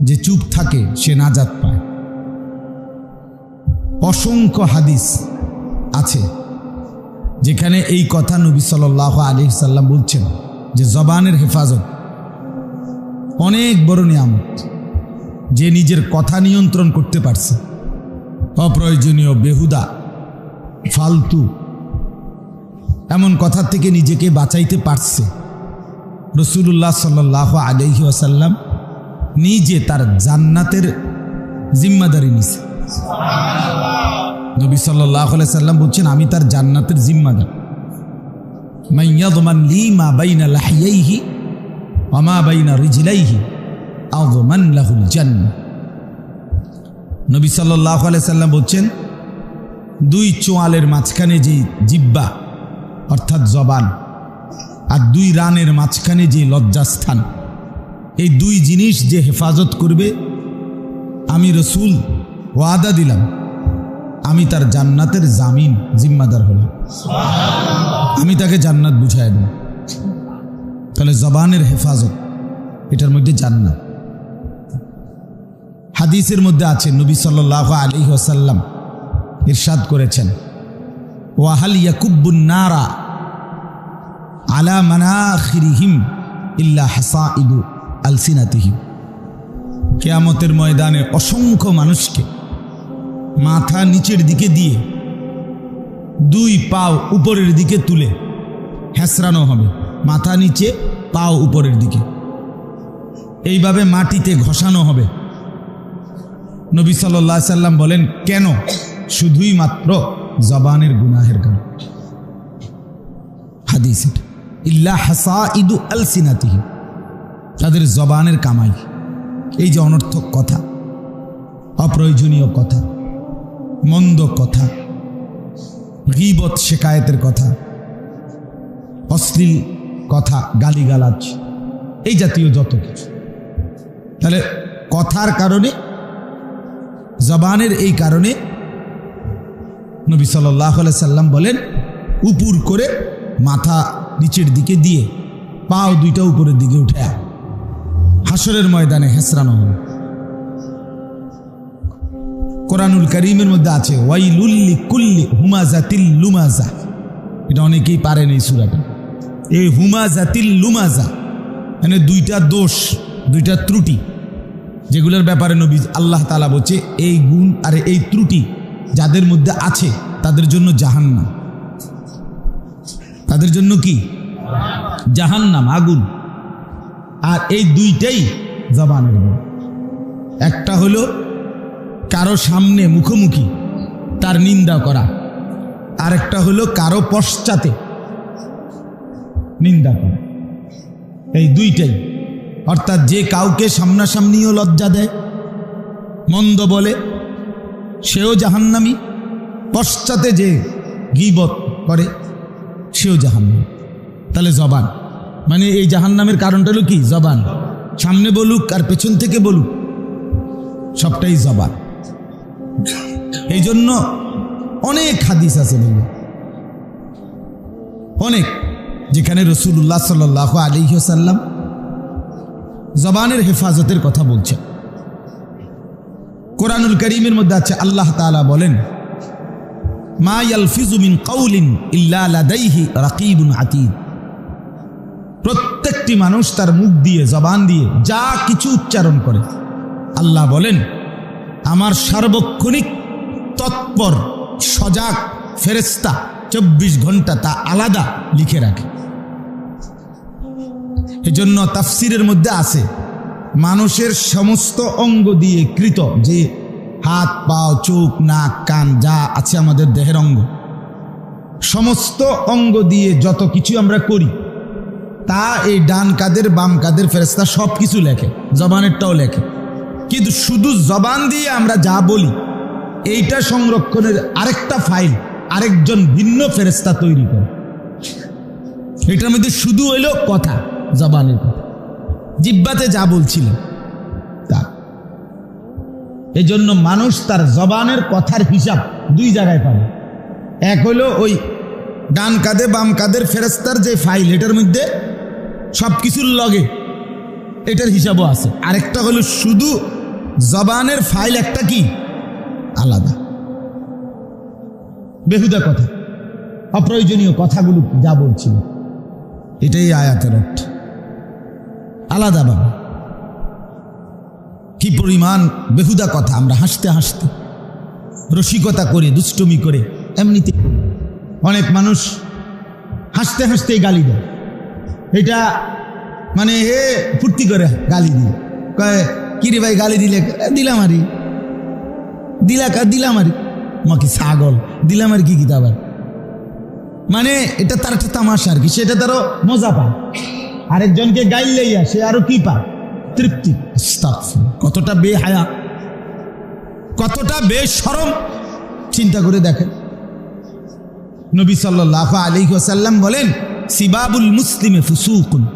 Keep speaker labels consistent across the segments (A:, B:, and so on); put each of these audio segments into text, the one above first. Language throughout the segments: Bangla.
A: যে চুপ থাকে, সে নাজাত পায়। অসংখ্য হাদিস আছে যেখানে এই কথা নবী সাল আলী সাল্লাম বলছেন যে জবানের হেফাজত অনেক বড় নিয়ামত যে নিজের কথা নিয়ন্ত্রণ করতে পারছে। অপ্রয়োজনীয়, বেহুদা, ফালতু এমন কথা থেকে নিজেকে বাঁচাইতে পারছে। রসুল্লাহ সাল্লাহ আলহি আসাল্লাম নিজে তার জান্নাতের জিম্মাদারি নিছে। নবী সাল্লাহ সাল্লাম বলছেন, আমি তার জান্নাতের জিম্মাদার। মাইয়াদমান লি মা বাইনা লাহিয়াইহি অমা বাইনা লাহুল সাল্লাম বলছেন, দুই চোয়ালের মাঝখানে যে জিব্বা, অর্থাৎ জবান, আর দুই রানের মাঝখানে যে লজ্জাস্থান এই দুই জিনিস যে হেফাজত করবে, আমি রসুল ওয়াদা দিলাম। আমি তার জান্নাতের জামিন জিম্মাদার হলাম। আমি তাকে জান্নাত বুঝাই দেব। তাহলে জবানের হেফাজত, এটার মধ্যে জান্নাত। হাদিসের মধ্যে আছে, নবী সাল্লাহ আলী ওসাল্লাম ইরশাদ করেছেন, ওয়াহাল ইয়াকুব্বুন নারা আলা মানাখিরিহিম ইল্লা হাসা ইদু আলসিনাতিহিম কেয়ামতের ময়দানে অসংখ্য মানুষকে মাথা নিচের দিকে দিয়ে দুই পাও উপরের দিকে তুলে হেসরানো হবে। মাথা নিচে, পাও উপরের দিকে। এইভাবে মাটিতে ঘষানো হবে। নবী সাল্লাহ সাল্লাম বলেন, কেন? শুধুই মাত্র জবানের গুনাহের কারণ। হাদিস ইল্লা হাসা ইদু আলসিনাতিহি। তাদের জবানের কামাই। এই যে অনর্থক কথা, অপ্রয়োজনীয় কথা, মন্দ কথা, গিবত শেকায়েতের কথা, অশ্লীল কথা, গালিগালাজ, এই জাতীয় যত কিছু। তাহলে কথার কারণে, জবানের এই কারণে নবী সাল্লাহ সাল্লাম বলেন, উপুর করে মাথা নিচের দিকে দিয়ে, পাও দুইটা উপরের দিকে উঠে হাসরের ময়দানে হেসরানো হবে কোরআনুল করিমের মধ্যে আছে ওয়াইলুল্লি কুল্লি হুমাজা তিল লুমাজা। এটা অনেকেই পারেন এই সুরাটা। এই হুমাজা তিল লুমাজা মানে দুইটা দোষ, দুইটা ত্রুটি, যেগুলোর ব্যাপারে নবী আল্লাহ তালা বলছে, এই গুণ আর এই ত্রুটি যাদের মধ্যে আছে, তাদের জন্য জাহান্নাম। তাদের জন্য কি? জাহান্নাম, আগুন। আর এই দুইটাই জবানের গুণ একটা হলো কারও সামনে মুখোমুখি, তার নিন্দা করা। আরেকটা হলো কারও পশ্চাতে নিন্দা করা। এই দুইটাই। অর্থাৎ যে কাউকে সামনাসামনিও লজ্জা দেয়, মন্দ বলে, সেও জাহান্নামি। পশ্চাতে যে গিবত করে, সেও জাহান্নামি। তাহলে জবান। মানে এই জাহান্নামের কারণটা হলো কি? জবান। সামনে বলুক আর পেছন থেকে বলুক, সবটাই জবান। এই জন্য অনেক হাদিস আছে বলব অনেক, যেখানে রসুল্লাহ সাল আলী সাল্লাম জবানের হেফাজতের কথা বলছেন। কোরআনুল করিমের মধ্যে আছে, আল্লাহ তাআলা বলেন, মা ইয়ালফিজু মিন কাউলিন ইল্লা লাদাইহি রাকিবুন আতীদ। প্রত্যেকটি মানুষ তার মুখ দিয়ে, জবান দিয়ে যা কিছু উচ্চারণ করে। আল্লাহ বলেন, আমার সার্বক্ষণিক, তৎপর, সজাগ ফেরেস্তা চব্বিশ ঘণ্টা তা আলাদা লিখে রাখে। এজন্য তাফসিরের মধ্যে আছে, মানুষের সমস্ত অঙ্গ দিয়ে কৃত যে হাত পাও চোখ, নাক, কান, যা আছে আমাদের দেহের অঙ্গ। সমস্ত অঙ্গ দিয়ে যত কিছু আমরা করি তা এই ডান কাদের, বাম কাদের ফেরেস্তা সব কিছু লেখে, জবানেরটাও লেখে। কিন্তু শুধু জবান দিয়ে আমরা যা বলি, এইটা সংরক্ষণের আরেকটা ফাইল, আরেকজন ভিন্ন ফেরেস্তা তৈরি করে। এটার মধ্যে শুধু হইল কথা, জবানের কথা। জিব্বাতে যা বলছিল, তা। এই জন্য মানুষ তার জবানের কথার হিসাব দুই জায়গায় পাবে। এক হলো ওই ডান কাঁধে বাম কাঁধের ফেরেস্তার যে ফাইল, এটার মধ্যে সব কিছুর লগে এটার হিসাবও আছে। আরেকটা হলো শুধু জবানের ফাইল একটা কি? আলাদা। বেহুদা কথা। অপ্রয়োজনীয় কথাগুলো যা বলছিল। এটাই আয়াতের অর্থ। আলাদা বাবা। কি পরিমাণ বেহুদা কথা। আমরা হাসতে হাসতে রসিকতা করে, দুষ্টমি করে, এমনিতে অনেক মানুষ হাসতে হাসতেই গালি দেয়। এটা মানে হে ফুর্তি করে গালি দিয়ে। কয় কিরে ভাই, গালি দিলে? দিলাম আরি। দিলা কা, দিলাম আরি। মাকে ছাগল? দিলাম আর কি কি আবার মানে এটা তার একটা তামাশা আর কি, সেটা তারও মজা পায়। আরেকজনকে গাইল লইয়া সে আরও কি পায়? তৃপ্তি। কতটা বেহায়া। কতটা বেশরম। চিন্তা করে দেখেন। নবী সাল্লাহ আলী ওসাল্লাম বলেন সিবাবুল মুসলিমে ফুসুকুন।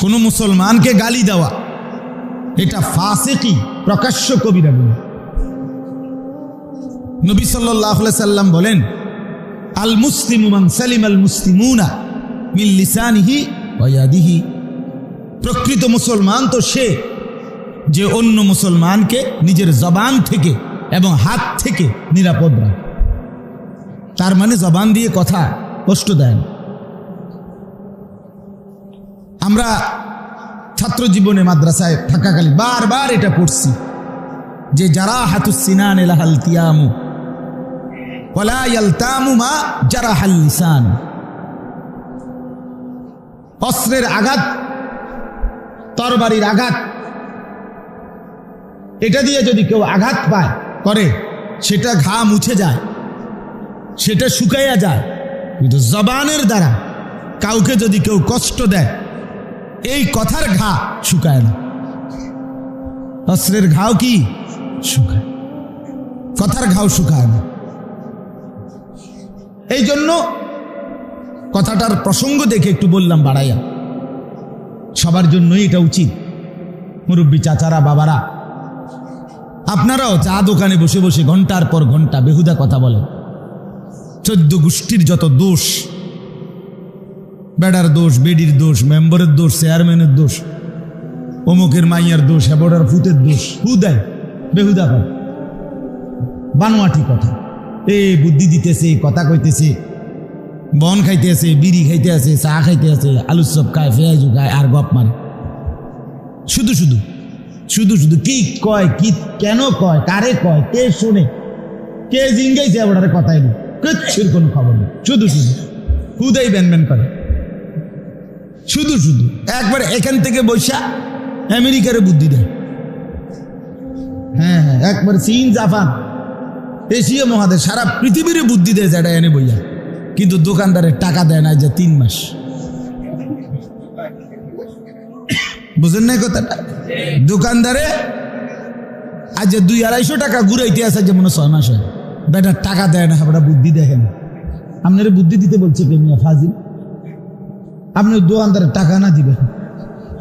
A: কোনো মুসলমানকে গালি দেওয়া। এটা ফাসেকি, প্রকাশ্য কবিরা গুণ নবী সাল্লাহ সাল্লাম বলেন, আল মুসলিম সালিম আল মুসলিমুনা মিন লিসানিহি ওয়াদিহি প্রকৃত মুসলমান তো সে যে অন্য মুসলমানকে নিজের জবান থেকে এবং হাত থেকে নিরাপদ রাখে। তার মানে জবান দিয়ে কথা কষ্ট দেয় না। আমরা ছাত্র জীবনে মাদ্রাসায় থাকাকালীন বারবার এটা পড়ছি যে যারা হাতুসিনান এলাহাল তিয়ামু অস্ত্রের আঘাত, তরবারির আঘাত, এটা দিয়ে যদি কেউ আঘাত পায়, করে, সেটা ঘা মুছে যায়, সেটা শুকাইয়া যায়, কিন্তু জবানের দ্বারা কাউকে যদি কেউ কষ্ট দেয় এই কথার ঘা শুকায় না। অস্ত্রের ঘাও কি? শুকায়। কথার ঘাও শুকায় না। এই জন্য কথাটার প্রসঙ্গ দেখে একটু বললাম, বাড়াইয়া। সবার জন্যই এটা উচিত। মুরব্বী চাচারা, বাবারা, আপনারাও চা দোকানে বসে বসে ঘণ্টার পর ঘণ্টা বেহুদা কথা বলেন। চোদ্দ গোষ্ঠীর যত দোষ বেড়ার দোষ, বেডির দোষ, মেম্বারের দোষ, চেয়ারম্যানের দোষ, অমুকের মাইয়ার দোষ হেবড়ার ফুতের দোষ হু দেয় বেহুদা কথা বানোয়াটি কথা। এ বুদ্ধি দিতেছে, কথা কইতেছে, বন খাইতে আছে, বিড়ি খাইতে আছে, চা খাইতে আছে, আলু চপ খায় পেঁয়াজু খায়, আর গপ মারে। শুধু শুধু শুধু শুধু, কি কয়, কি কেন কয়, কারে কয়, কে শোনে, কে জিঙ্গাইছে ওটারে কথাই নেই কিচ্ছুর কোনো খবর নেই। শুধু শুধু, হুদাই ব্যান করে। শুধু শুধু। একবার এখান থেকে বৈশা আমেরিকার বুদ্ধি দেয়। হ্যাঁ হ্যাঁ একবার চীন, জাপান, এশিয়া মহাদেশ, সারা পৃথিবীর বুদ্ধি দেয় যেটা এনে বইয়া। কিন্তু দোকানদারের টাকা দেয় না যে তিন মাস। বুঝেন নাই কথাটা? দোকানদারে আজ যে দুই আড়াইশো টাকা ঘুরাইতে আছে যে মনে ছয় মাস হয়। বেটার টাকা দেয় না আমরা বুদ্ধি দেখেন। আপনার বুদ্ধি দিতে বলছে কেমিয়া ফাজিল। আপনি দোকানদারের টাকা না দিবেন।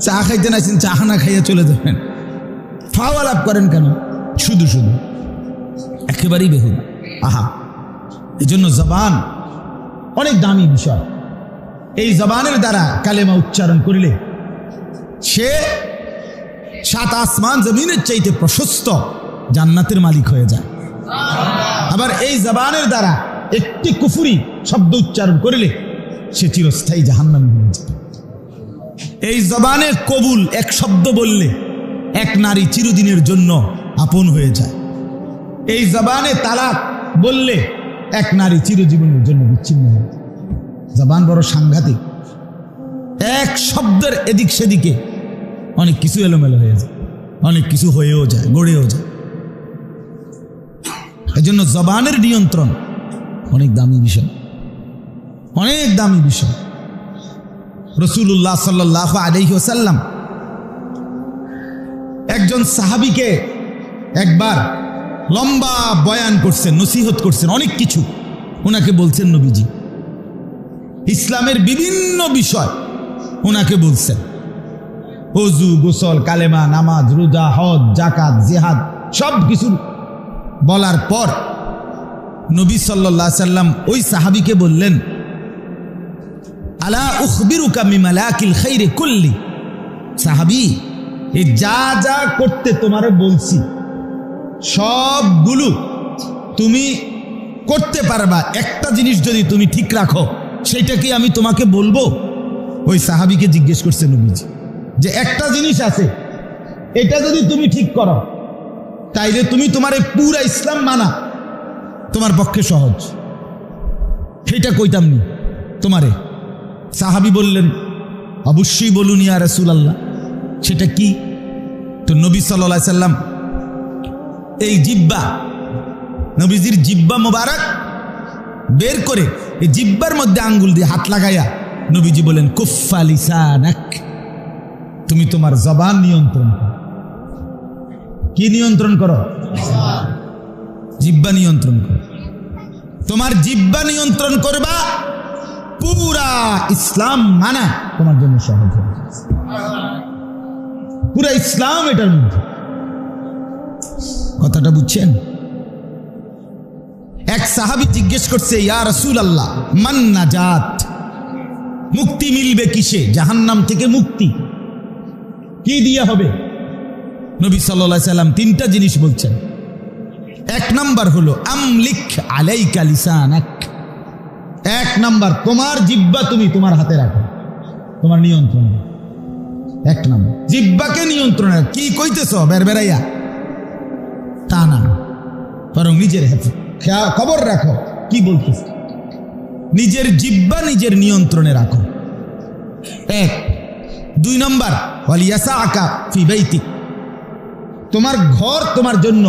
A: চা খাইতে নাইছেন চা না খাইয়া চলে যাবেন। ফাওয়া লাভ করেন কেন? শুধু শুধু। একেবারেই বেহুদ। আহা এই জন্য জবান অনেক দামি বিষয়। এই জবানের দ্বারা কালেমা উচ্চারণ করিলে সে সাত আসমান জমিনের চাইতে প্রশস্ত জান্নাতের মালিক হয়ে যায়। আবার এই জবানের দ্বারা একটি কুফুরি শব্দ উচ্চারণ করিলে সে চিরস্থায়ী জাহান্নামী হয়ে যায় এই জবানে কবুল, এক শব্দ বললে এক নারী চিরদিনের জন্য আপন হয়ে যায়। এই জবানে তালাক বললে এক নারী চিরজীবনের জন্য বিচ্ছিন্ন হয় জবান বড় সাংঘাতিক। এক শব্দের এদিক সেদিকে অনেক কিছু এলোমেলো হয়ে যায়, অনেক কিছু হয়েও যায়, গড়েও যায়। এই জন্য জবানের নিয়ন্ত্রণ অনেক দামি বিষয়। অনেক দামি বিষয়। রসুল্লাহ সাল্লাহ আলহি ওসাল্লাম একজন সাহাবিকে একবার লম্বা বয়ান করছেন, নসিহত করছেন, অনেক কিছু। ওনাকে বলছেন, নবীজি, ইসলামের বিভিন্ন বিষয় ওনাকে বলছেন। অজু গোসল, কালেমা, নামাজ, রোজা, হজ জাকাত জেহাদ সব কিছু বলার পর নবী সাল্লাহ সাল্লাম ওই সাহাবিকে বললেন আলা উখবিরুকা মিমালাকিল খাইরে কুল্লি। সাহাবি এই যা যা করতে তোমারে বলছি, সবগুলো তুমি করতে পারবা। একটা জিনিস যদি তুমি ঠিক রাখো, সেটা কি আমি তোমাকে বলব? ওই সাহাবিকে জিজ্ঞেস করছে নবীজি যে, একটা জিনিস আছে, এটা যদি তুমি ঠিক করো, তাইলে তুমি তোমার এই পুরা ইসলাম মানা, তোমার পক্ষে সহজ। সেটা কইতাম নি তোমারে। সাহাবি বললেন অবশ্যই বলুন ইয়া রসুল আল্লাহ সেটা কি? তো নবী সাল্লা সাল্লাম, এই জিব্বা, নবীজির জিব্বা মোবারক বের করে এই জিব্বার মধ্যে আঙ্গুল দিয়ে হাত লাগাইয়া নবীজি বলেন কুফা লিসানাক, তুমি তোমার জবান নিয়ন্ত্রণ করো। কি নিয়ন্ত্রণ করো? জিব্বা নিয়ন্ত্রণ করো। তোমার জিব্বা নিয়ন্ত্রণ করবা পুরা ইসলাম মানা। তোমার জন্য সহজ হবে পুরা ইসলাম এটার মধ্যে। কথাটা বুঝছেন? এক সাহাবি জিজ্ঞেস করছে, ইয়া রসুল আল্লাহ মান নাজাত? মুক্তি মিলবে কিসে? জাহান্নাম থেকে মুক্তি। কি দিয়ে হবে? নবী সাল্লাহ সাল্লাম তিনটা জিনিস বলছেন। এক নাম্বার হলো, আমলিক আলাইকা লিসানাক। এক নাম্বার, তোমার জিব্বা তুমি তোমার হাতে রাখো। তোমার নিয়ন্ত্রণ। এক নাম্বার জিব্বাকে নিয়ন্ত্রণ কি কইতেছ বের বেড়াইয়া তা না, বরং নিজের খবর রাখো, কি বলতেছ? নিজের জিব্বা নিজের নিয়ন্ত্রণে রাখো। এক। দুই নম্বর ওয়ালিয়াসা আকা ফি বাইতিক তোমার ঘর তোমার জন্য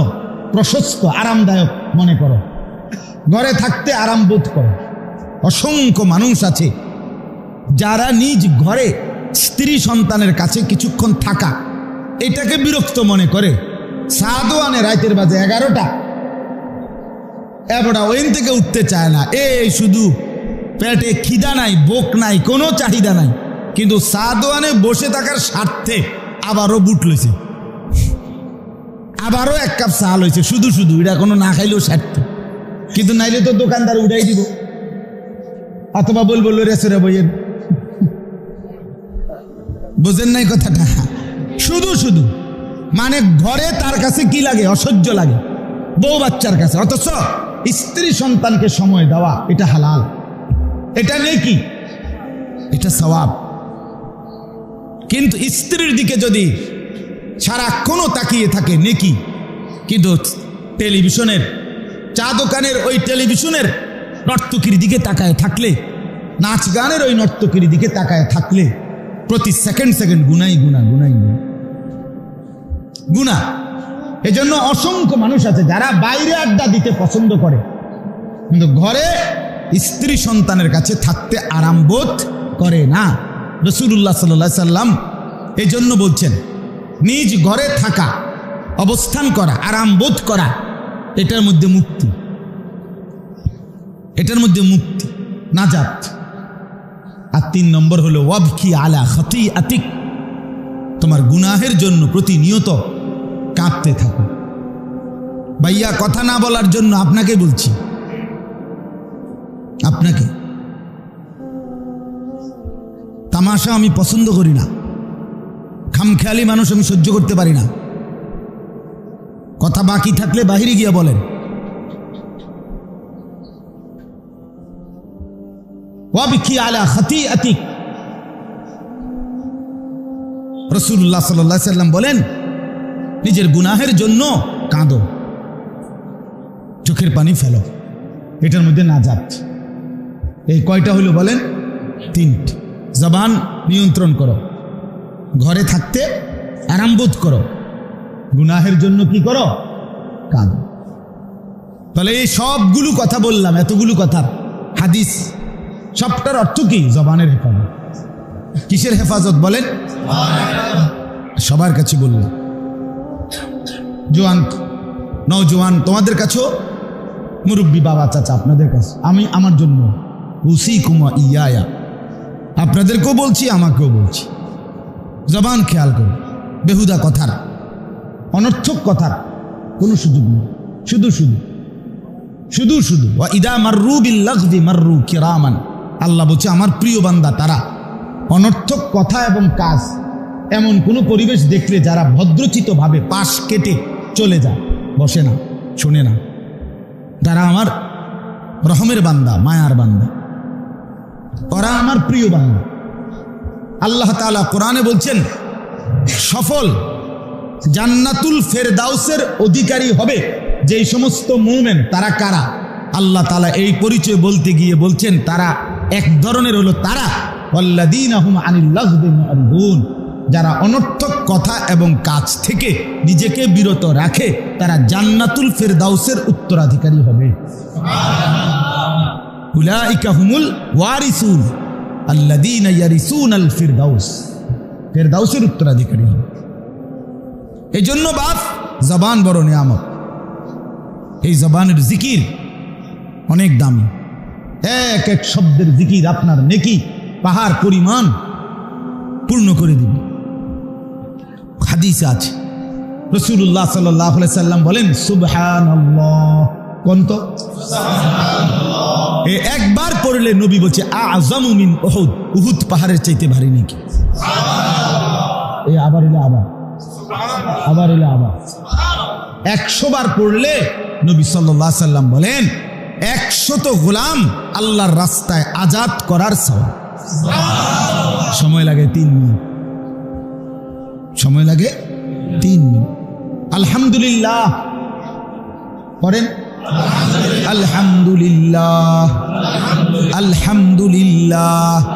A: প্রশস্ত, আরামদায়ক মনে করো। ঘরে থাকতে আরাম বোধ করো। অসংখ্য মানুষ আছে যারা নিজ ঘরে স্ত্রী সন্তানের কাছে কিছুক্ষণ থাকা এটাকে বিরক্ত মনে করে। সাদও আনে রাতের বাজে এগারোটা। এবারটা ওইন থেকে উঠতে চায় না। এই শুধু পেটে খিদা নাই বোক নাই, কোনো চাহিদা নাই। কিন্তু সাদওয়ানে বসে থাকার স্বার্থে আবারও বুট লইছে। আবারও এক কাপ চা লইছে, শুধু শুধু, এটা কোনো না খাইলেও স্বার্থ। কিন্তু নাইলে তো দোকানদার উঠাই দিব। অথবা বলব রেসরে বইয়ের। বুঝেন নাই কথাটা? শুধু শুধু। মানে ঘরে তার কাছে কি লাগে? অসহ্য লাগে। বউ বাচ্চার কাছে। অথচ স্ত্রী সন্তানকে সময় দেওয়া, এটা হালাল। এটা নেই কি এটা সওয়াব। কিন্তু স্ত্রীর দিকে যদি সারাক্ষণও তাকিয়ে থাকে, নেকি? কিন্তু টেলিভিশনের, চা দোকানের ওই টেলিভিশনের নর্তকীর দিকে তাকায় থাকলে, নাচ গানের ওই নর্তকীর দিকে তাকায় থাকলে প্রতি সেকেন্ড সেকেন্ড গুনাই গুনা গুনাই গুনা গুনা। এজন্য অসংখ্য মানুষ আছে যারা বাইরে আড্ডা দিতে পছন্দ করে। কিন্তু ঘরে স্ত্রী সন্তানের কাছে থাকতে আরাম বোধ করে না। রসুল্লাহ সাল্লা সাল্লাম এই জন্য বলছেন, নিজ ঘরে থাকা, অবস্থান করা আরাম বোধ করা, এটার মধ্যে মুক্তি। এটার মধ্যে মুক্তি, নাজাত। আর তিন নম্বর হলো, ওয়াবকি আলা খতি আতিক তোমার গুনাহের জন্য প্রতিনিয়ত কাঁপতে থাকো। ভাইয়া, কথা না বলার জন্য আপনাকে বলছি। আপনাকে। তামাশা আমি পছন্দ করি না। খামখেয়ালি মানুষ আমি সহ্য করতে পারি না। কথা বাকি থাকলে বাহিরে গিয়ে বলেন। ওয়াবিকি আলা খাতি আতিক রসুল্লাহ সাল্লাহ সাল্লাম বলেন, নিজের গুনাহের জন্য কাঁদো। চোখের পানি ফেলো। এটার মধ্যে না যাত এই কয়টা হইল বলেন? তিনটি। জবান নিয়ন্ত্রণ করো। ঘরে থাকতে আরাম বোধ করো। গুনাহের জন্য কি করো? কাঁদো। তাহলে এই সবগুলো কথা বললাম, এতগুলো কথা। হাদিস সবটার অর্থ কি? জবানের হেফাজত। কিসের হেফাজত বলেন? সবার কাছে বললাম জোয়ান নওজোয়ান তোমাদের কাছেও? মুরব্বী বাবা, চাচা, আপনাদের কাছে। আমি আমার জন্য। উসি কুমা ইয়ায়া। আপনাদেরকেও বলছি, আমাকেও বলছি। জবান খেয়াল করুন। বেহুদা কথার। অনর্থক কথার। কোনো সুযোগ নেই। শুধু শুধু। শুধু শুধু। ইদা মাররু বিল্লাগদি মাররু কিরামান। আল্লাহ বলছে, আমার প্রিয় বান্দা, তারা অনর্থক কথা এবং কাজ, এমন কোনো পরিবেশ দেখলে যারা ভদ্রচিতভাবে পাশ কেটে চলে যায়, বসে না, শুনে না। তারা আমার রহমের বান্দা, মায়ার বান্দা। ওরা আমার প্রিয় বান্দা। আল্লাহ তাআলা কোরআনে বলছেন, সফল জান্নাতুল ফেরদাউসের অধিকারী হবে যেই সমস্ত মুমেন, তারা কারা? আল্লাহ তালা এই পরিচয় বলতে গিয়ে বলছেন, তারা এক ধরনের হলো তারা। যারা অনর্থক কথা এবং কাজ থেকে নিজেকে বিরত রাখে, তারা জান্নাতুল ফেরদাউসের উত্তরাধিকারী হবে। আল্লাযীনা ইয়ারিসুনাল ফিরদাউস। ফেরদাউসের উত্তরাধিকারী হবে। এই জন্য বাপ, জবান বড় নিয়ামত। এই জবানের জিকির অনেক দামি। এক এক শব্দের জিকির আপনার নেকি, পাহাড় পরিমাণ পূর্ণ করে দিবে। হাদিস আছে। রসুল্লাহ সাল্লাহ সাল্লাম বলেন সুবহান কন্ত এ একবার পড়লে নবী বলছে আজম মিন ওহুদ উহুদ পাহাড়ের চাইতে ভারী নাকি। এ আবার হলো আবার। আবার হলো আবার। একশো বার পড়লে নবী সাল্লাহ সাল্লাম বলেন একশত গোলাম আল্লাহর রাস্তায় আজাদ করার। সময় লাগে তিন মিনিট। সময় লাগে তিন মিনিট। আলহামদুলিল্লাহ। পড়েন? আলহামদুলিল্লাহ। আলহামদুলিল্লাহ।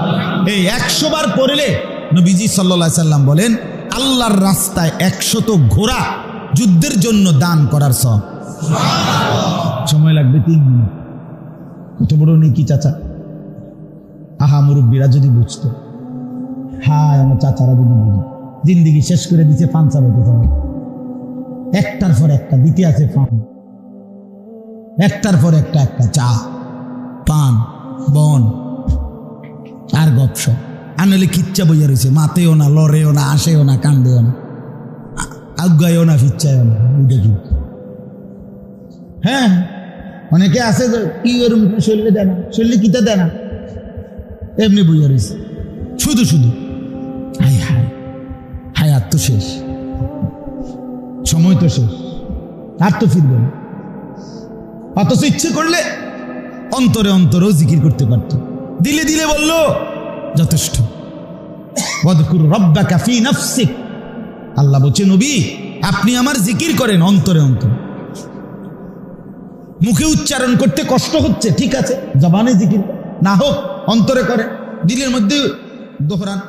A: এই একশো বার পড়লে নবীজি সাল্লা সাল্লাম বলেন, আল্লাহর রাস্তায় একশত ঘোড়া যুদ্ধের জন্য দান করার সব সময় লাগবে তিন মিনিট। কত বড় নেকি চাচা? আহা, মুরব্বীরা যদি বুঝতো। হায়, আমার চাচারা যদি বুঝি জিন্দিগি শেষ করে দিচ্ছে পান চালাতে হবে। একটার পর একটা, দিতে আছে পান একটার পর একটা একটা চা, পান, বন, আর গপসপ আর নাহলে খিচ্চা বইয়া রয়েছে মাতেও না, লড়েও না, আসেও না, কান্দেও না। আজ্ঞায়ও না, ফিচ্ছায়ও না। কি হ্যাঁ? অনেকে আছে কি ওরম শরীরে দেয় না শরীরে কিতা দেয় না? এমনি বইয়া রয়েছে শুধু শুধু। হাই হাই আর তো শেষ। সময় তো শেষ। আর তো ফিরবে না। অথচ ইচ্ছে করলে অন্তরে অন্তরেও জিকির করতে পারত। দিলে দিলে বলল, যথেষ্ট। ওয়াদকুর রব্বাকা ফি নাফসিক। আল্লাহ বলছে, নবী, আপনি আমার জিকির করেন অন্তরে অন্তরে। মুখে উচ্চারণ করতে কষ্ট হচ্ছে, ঠিক আছে? জবানে জিকির না হোক, অন্তরে করে। দিলের মধ্যে দোহরান।